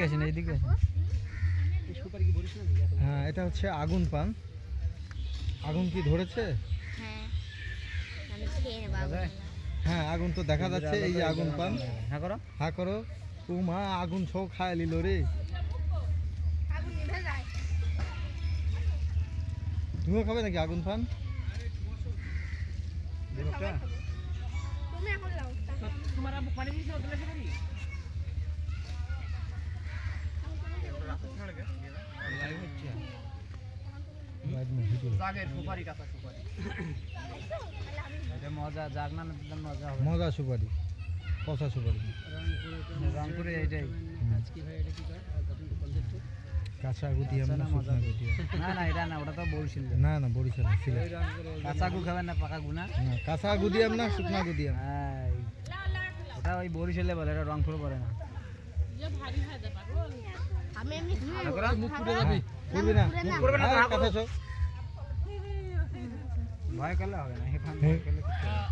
এদিকে আসেন এইদিকে আসেন। হ্যাঁ এটা হচ্ছে আগুন পান। আগুন কি ধরেছে? হ্যাঁ। হ্যাঁ আগুন তো দেখা যাচ্ছে এই যে আগুন পান। হ্যাঁ করো। হা করো। ও মা আগুন ছৌ খায় লিল রে। তুমিও খাবে নাকি আগুন পান? ভিডিও। এটা মজা যাক না দিলে মজা হবে। মজা সুপারি পচা সুপারি। রংপুরে এইটাই। কাঁচা গুটিয়াম না শুকনা গুটিয়াম না না এটা না ওটা তো বলছিল। না না বরিশাল সিলেট কাঁচা গু খাবেন না পাকা গু না? না কাঁচা গুদিয়াম না শুকনা গুদিয়াম হ্যাঁ, ওটা ওই বরিশালে বলে এটা রংপুর বলে না। আমি এমনি করবি না করবে না, আরে, না, কাঁচা ছো। ভয়